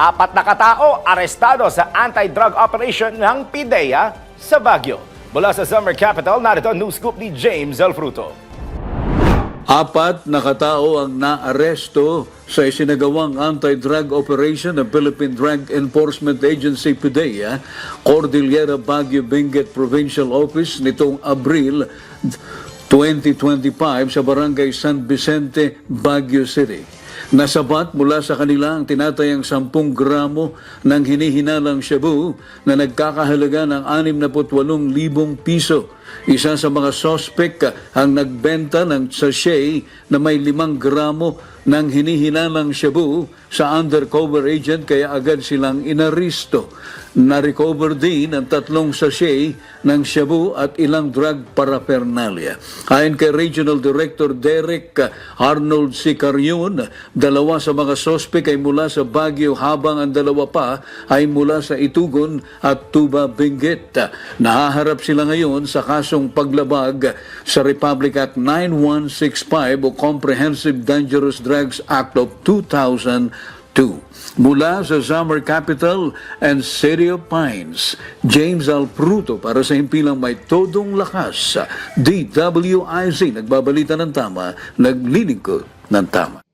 Apat na katao arestado sa anti-drug operation ng PIDEA sa Baguio. Mula sa Summer Capital, narito news scoop ni James El Fruto. Apat na katao ang naaresto sa isinagawang anti-drug operation ng Philippine Drug Enforcement Agency PDEA, Cordillera Baguio Benguet Provincial Office nitong Abril 2025 sa Barangay San Vicente, Baguio City. Nasabat mula sa kanila ang tinatayang 10 gramo ng hinihinalang shabu na nagkakahalaga ng 68,000 piso. Isa sa mga sospek ang nagbenta ng sachet na may 5 gramo ng hinihinalang shabu sa undercover agent kaya agad silang inaristo. Na-recover din ang tatlong sachet ng shabu at ilang drug paraphernalia. Ayon kay Regional Director Derek Arnold Sicaryun, dalawa sa mga sospek ay mula sa Baguio habang ang dalawa pa ay mula sa Itugon at Tuba Benguet. Nahaharap sila ngayon sa kasong paglabag sa Republic Act 9165 o Comprehensive Dangerous Drugs Act of 2002. Mula sa Summer Capital and City of Pines, James Alpruto para sa himpilang may todong lakas. DWIZ, nagbabalita ng tama, naglilingkod ng tama.